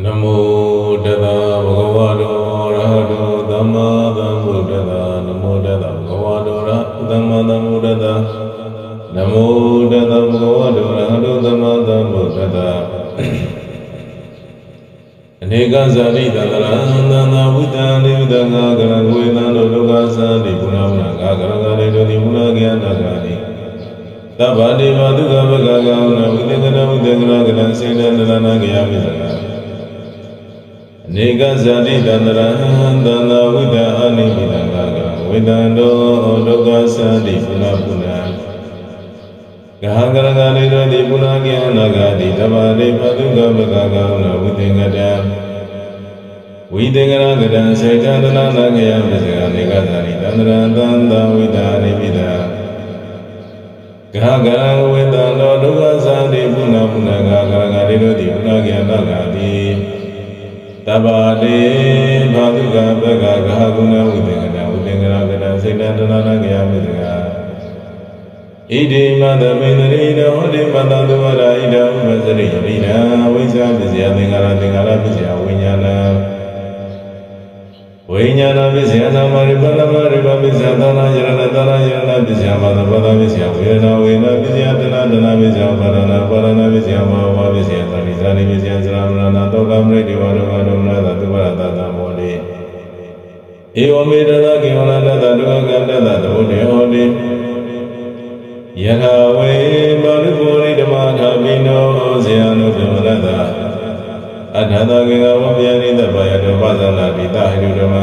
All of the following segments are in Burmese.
နမောတတဗုဒ္ဓဝါဒောရဟတောသမ္မာသမ္ဗုဒ္ဓတနမောတတဗုဒ္ဓဝါဒောရသမ္မာသမ္ဗုဒ္ဓတနမောတတဗုဒ္ဓဝါဒောရဟတောသမ္မာသမ္ဗုဒ္ဓတအနေကဇာတိတန္တရသန္တာဝိတံနိဝိတံငါကရဝေနံတို့ဒုက္ခသံတိပုဏ္ဏဝနငါကရကရေတို့ဒီမူလကေယနာဂာတိသဗ္ဗတိဘာဒုက္ခဘဂကောနဝိတေကရဝိတေကရကရစေတနရဏကေယမိသကာ အနေကဇာတိတန္တရသန္တာဝိတံအနိမိတံငါကရဝေနံတို့ဒုက္ခသံတိပုဏ္ဏပုဏ္ဏဂဟကရကရေတို့ဒီပုဏ္ဏကေယနာဂာတိသဗ္ဗတိဘာဒုက္ခဘဂကောနဝိတေကရဝိတေကရကရစေတန္တနာနာကေယမိသကာနေကသာရိတန္တရသန္တာဝိတာနိမိတံဂဟကရဝေတံတော်ဒုက္ခသံတိပုဏ္ဏပုဏ္ဏဂဟကရကရေတို့ဒီပုဏ္ဏကေယနာဂာတိ တဗ္ဗတိဘာဒုက္ခဘဂဂဟကုဏဝိတေကရဝိတေကရကရစေတန္တနာနာကေယမိသကာဣတိမတမေတရိတောဟောတိမတသုဝရဣဒံဥပစရိယမိနံဝိဇ္ဇာပစ္စယသင်္ခါရသင်္ခါရပစ္စယဝိညာဏံဝိညာဏပစ္စယသမရိပဏမရိပပစ္စယသနာယရဏသနာယရဏပစ္စယမသပဒပစ္စယဝေဒနာဝေဒနာပစ္စယတနာတနာပစ္စယပါရဏပါရဏပစ္စယမဝပစ္စယသတိဇာတိပစ္စယသရမရဏတောကမရိတိ ဝရဝရမရသသုဝရတတမောတိဧဝမေတသကေဝလတတဒုက္ခကတတသဝတေဟောတိယထာဝေပါရိပုရိဓမ္မထာပိနောဇေယနုပြမရတအထာတကေကဝဗျာနိတပယတောပဇာနာပိတဟိတုဓမ္မ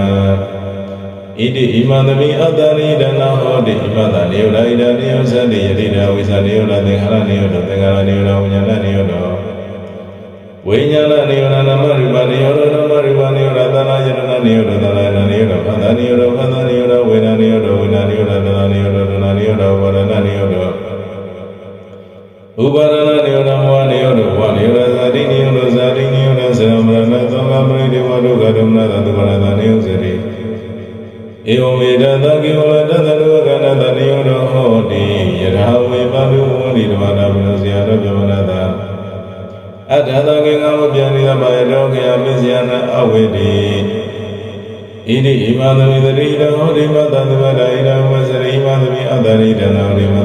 ဣတိဣမသမိအတ္တရိဒနာဟောတိဣမတနေယရာဣဒနေယသတိယတိဒဝိသနေယရသင်္ခါရနေယတောသင်္ခါရနေယဝိညာဏနေယတော ဝိညာဏနေယနာမရူပနေယရနာမရူပနေယရသနာယရဏနေယတောသနာယနေယတောဖန္တနေယတောဖန္တနေယတောဝေဒနေယတောဝေဒနေယတောသနာနေယတောသနာနေယတောဝရဏနေယတောဥပါဒနာနေယနာမောနေယတောဝနေယဇာတိနေယတောဇာတိနေယတောသရမရဏသောကပရိဒေဝဒုက္ခဒုမနသတုပရဏနေယဇရိဧဝမေတသကေဝလတသလုကန အတ္တသကေငါဝပြန်နိသမယတောခေယမစ္စယနာအဝေတိဣတိဣမသမိတရိတောဟောတိမတသဗ္ဗဒာဣဒံဝစရိမသမိအတ္တရိတနာရိမ